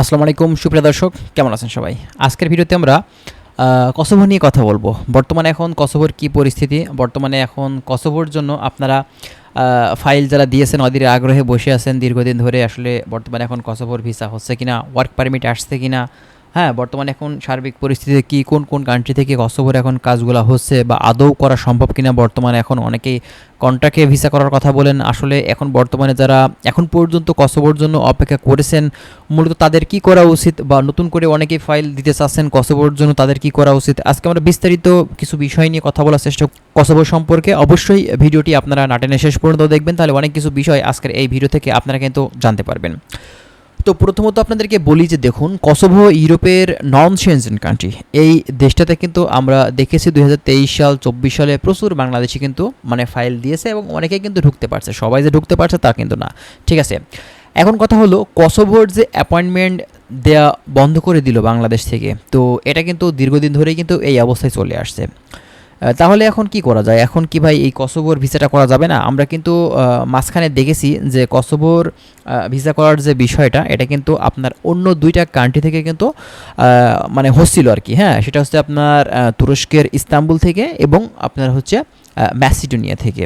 আসসালামু আলাইকুম, সুপ্রিয় দর্শক, কেমন আছেন সবাই? আজকের ভিডিওতে আমরা কসোভো নিয়ে কথা বলব। বর্তমানে এখন কসোভোর কী পরিস্থিতি? বর্তমানে এখন কসোভোর জন্য আপনারা ফাইল যারা দিয়েছেন অধীর আগ্রহে বসে আছেন দীর্ঘদিন ধরে, আসলে বর্তমানে এখন কসোভোর ভিসা হচ্ছে কিনা ওয়ার্ক পারমিট আসছে কিনা হ্যাঁ বর্তমানে এখন সার্বিক পরিস্থিতিতে কী, কোন কোন কান্ট্রি থেকে কসোভোর এখন কাজগুলো হচ্ছে বা আদৌ করা সম্ভব কিনা বর্তমানে এখন অনেকেই কন্ট্রাক্টে ভিসা করার কথা বলেন। আসলে এখন বর্তমানে যারা এখন পর্যন্ত কসোভোর জন্য অপেক্ষা করেছেন, মূলত তাদের কি করা উচিত বা নতুন করে অনেকেই ফাইল দিতে চাচ্ছেন কসোভোর জন্য তাদের কি করা উচিত? আজকে আমরা বিস্তারিত কিছু বিষয় নিয়ে কথা বলার চেষ্টা কসোভো সম্পর্কে। অবশ্যই ভিডিওটি আপনারা নাটেনে শেষ পর্যন্ত দেখবেন, তাহলে অনেক কিছু বিষয় আজকের এই ভিডিও থেকে আপনারা কিন্তু জানতে পারবেন। তো প্রথমত আপনাদেরকে বলি যে দেখুন কসোভো ইউরোপের নন সেনজেন কান্ট্রি এই দেশটাতে কিন্তু আমরা দেখেছি দুই হাজার তেইশ সাল, চব্বিশ সালে প্রচুর বাংলাদেশি কিন্তু মানে ফাইল দিয়েছে এবং অনেকেই কিন্তু ঢুকতে পারছে। সবাই যে ঢুকতে পারছে তা কিন্তু না। ঠিক আছে? এখন কথা হলো কসোভোর যে অ্যাপয়েন্টমেন্ট দেয়া বন্ধ করে দিল বাংলাদেশ থেকে, তো এটা কিন্তু দীর্ঘদিন ধরেই কিন্তু এই অবস্থায় চলে আসছে। তাহলে এখন কি করা যায়? এখন কি ভাই এই কসোভোর ভিসাটা করা যাবে না? আমরা কিন্তু মাঝখানে দেখেছি যে কসোভোর ভিসা করার যে বিষয়টা, এটা কিন্তু আপনার অন্য দুইটা কান্ট্রি থেকে কিন্তু মানে হচ্ছিল আর কি। হ্যাঁ সেটা হচ্ছে আপনার তুরস্কের ইস্তাম্বুল থেকে এবং আপনার হচ্ছে ম্যাসিডোনিয়া থেকে।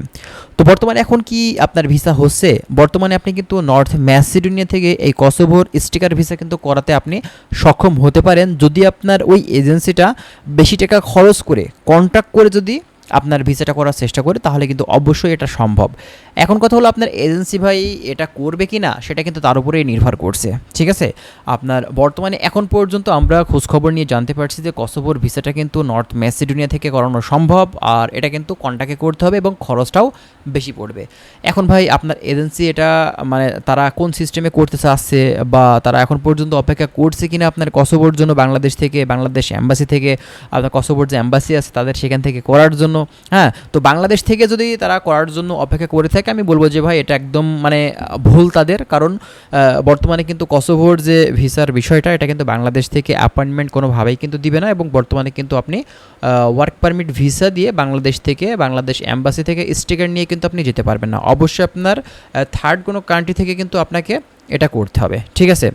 তো বর্তমানে এখন কি আপনার ভিসা হচ্ছে? বর্তমানে আপনি কিন্তু নর্থ ম্যাসিডোনিয়া থেকে এই কসোভোর স্টিকার ভিসা কিন্তু করাতে আপনি সক্ষম হতে পারেন। যদি আপনার ওই এজেন্সিটা বেশি টাকা খরচ করে কন্ট্যাক্ট করে যদি আপনার ভিসাটা করার চেষ্টা করে, তাহলে কিন্তু অবশ্যই এটা সম্ভব। এখন কথা হলো আপনার এজেন্সি ভাই এটা করবে কি না সেটা কিন্তু তার উপরেই নির্ভর করছে, ঠিক আছে? আপনার বর্তমানে এখন পর্যন্ত আমরা খোঁজখবর নিয়ে জানতে পারছি যে কসোভোর ভিসাটা কিন্তু নর্থ ম্যাসিডোনিয়া থেকে করানো সম্ভব, আর এটা কিন্তু কন্ট্যাক্টে করতে হবে এবং খরচটাও বেশি পড়বে। এখন ভাই আপনার এজেন্সি এটা মানে তারা কোন সিস্টেমে করতে চাচ্ছে বা তারা এখন পর্যন্ত অপেক্ষা করছে কিনা আপনার কসোভোর জন্য বাংলাদেশ থেকে, বাংলাদেশ অ্যাম্বাসি থেকে, আপনার কসোভোর যে অ্যাম্বাসি আছে তাদের সেখান থেকে করার জন্য হ্যাঁ তো বাংলাদেশ থেকে যদি তারা করার জন্য অপেক্ষা করে থাকে, আমি বলব যে ভাই, এটা একদম মানে ভুল তাদের। কারণ বর্তমানে কিন্তু কসোভোর যে ভিসার বিষয়টা, এটা কিন্তু বাংলাদেশ থেকে অ্যাপয়েন্টমেন্ট কোনোভাবেই কিন্তু দিবে না এবং বর্তমানে কিন্তু আপনি ওয়ার্ক পারমিট ভিসা দিয়ে বাংলাদেশ থেকে, বাংলাদেশ অ্যাম্বাসি থেকে স্টিকার নিয়ে কিন্তু আপনি যেতে পারবেন না। অবশ্যই আপনার থার্ড কোনো কান্ট্রি থেকে কিন্তু আপনাকে এটা করতে হবে। ঠিক আছে?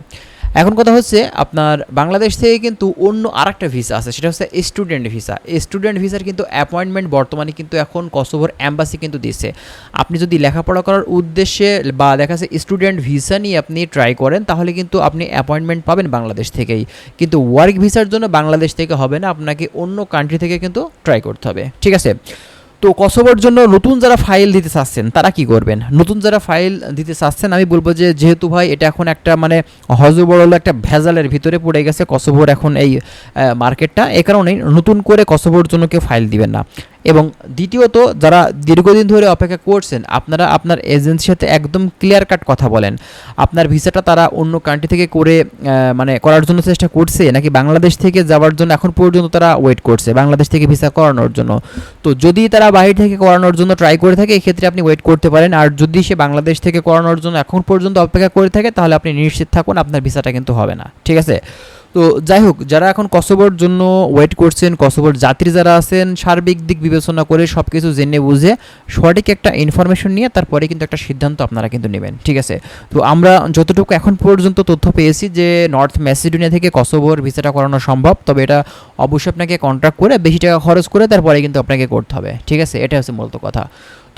এখন কথা হচ্ছে আপনার বাংলাদেশ থেকে কিন্তু অন্য আরেকটা ভিসা আছে, সেটা হচ্ছে স্টুডেন্ট ভিসা স্টুডেন্ট ভিসার কিন্তু অ্যাপয়েন্টমেন্ট বর্তমানে কিন্তু এখন কসোভোর অ্যাম্বাসি কিন্তু দিচ্ছে আপনি যদি লেখাপড়া করার উদ্দেশ্যে বা দেখা যাচ্ছে স্টুডেন্ট ভিসা নিয়ে আপনি ট্রাই করেন, তাহলে কিন্তু আপনি অ্যাপয়েন্টমেন্ট পাবেন বাংলাদেশ থেকেই। কিন্তু ওয়ার্ক ভিসার জন্য বাংলাদেশ থেকে হবে না, আপনাকে অন্য কান্ট্রি থেকে কিন্তু ট্রাই করতে হবে। ঠিক আছে? তো কসোভোর জন্য নতুন যারা ফাইল দিতে চাচ্ছেন, তারা কি করবেন? নতুন যারা ফাইল দিতে চাচ্ছেন, আমি বলব যে যেহেতু ভাই এটা এখন একটা মানে হজবরল একটা ভেজালের ভিতরে পড়ে গেছে, কসোভোর এখন এই মার্কেটটা এ কারণেই নতুন করে কসোভোর জন্য কেউ ফাইল দিবেন না। এবং দ্বিতীয়ত, যারা দীর্ঘদিন ধরে অপেক্ষা করছেন, আপনারা আপনার এজেন্সির সাথে একদম ক্লিয়ার কাট কথা বলেন। আপনার ভিসাটা তারা অন্য কান্ট্রি থেকে করে মানে করার জন্য চেষ্টা করছে, নাকি বাংলাদেশ থেকে যাওয়ার জন্য এখন পর্যন্ত তারা ওয়েট করছে, বাংলাদেশ থেকে ভিসা করানোর জন্য? তো যদি তারা বাইরে থেকে করানোর জন্য ট্রাই করে থাকে, এক্ষেত্রে আপনি ওয়েট করতে পারেন। আর যদি সে বাংলাদেশ থেকে করানোর জন্য এখন পর্যন্ত অপেক্ষা করে থাকে, তাহলে আপনি নিশ্চিত থাকুন, আপনার ভিসাটা কিন্তু হবে না। ঠিক আছে? তো যাই হোক, যারা এখন কসোভোর জন্য ওয়েট করছেন, কসোভোর যাত্রী যারা আছেন, সার্বিক দিক বিবেচনা করে সব কিছু জেনে বুঝে সঠিক একটা ইনফরমেশন নিয়ে তারপরে কিন্তু একটা সিদ্ধান্ত আপনারা কিন্তু নেবেন, ঠিক আছে? তো আমরা যতটুকু এখন পর্যন্ত তথ্য পেয়েছি যে নর্থ ম্যাসিডোনিয়া থেকে কসোভোর ভিসাটা করানো সম্ভব, তবে এটা অবশ্যই আপনাকে কন্ট্রাক্ট করে, বেশি টাকা খরচ করে তারপরে কিন্তু আপনাকে করতে হবে, ঠিক আছে? এটা হচ্ছে মূলত কথা।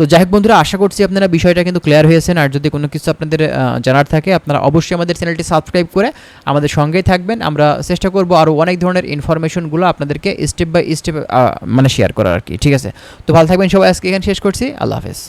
তো যাই হোক বন্ধুরা, আশা করছি আপনারা বিষয়টা কিন্তু ক্লিয়ার হয়েছেন। আর যদি কোনো কিছু আপনাদের জানার থাকে, আপনারা অবশ্যই আমাদের চ্যানেলটি সাবস্ক্রাইব করে আমাদের সঙ্গেই থাকবেন। আমরা চেষ্টা করব আরও অনেক ধরনের ইনফরমেশনগুলো আপনাদেরকে স্টেপ বাই স্টেপ মানে শেয়ার করার আর কি। ঠিক আছে? তো ভালো থাকবেন সবাই, আজকে এখানে শেষ করছি। আল্লাহ হাফেজ।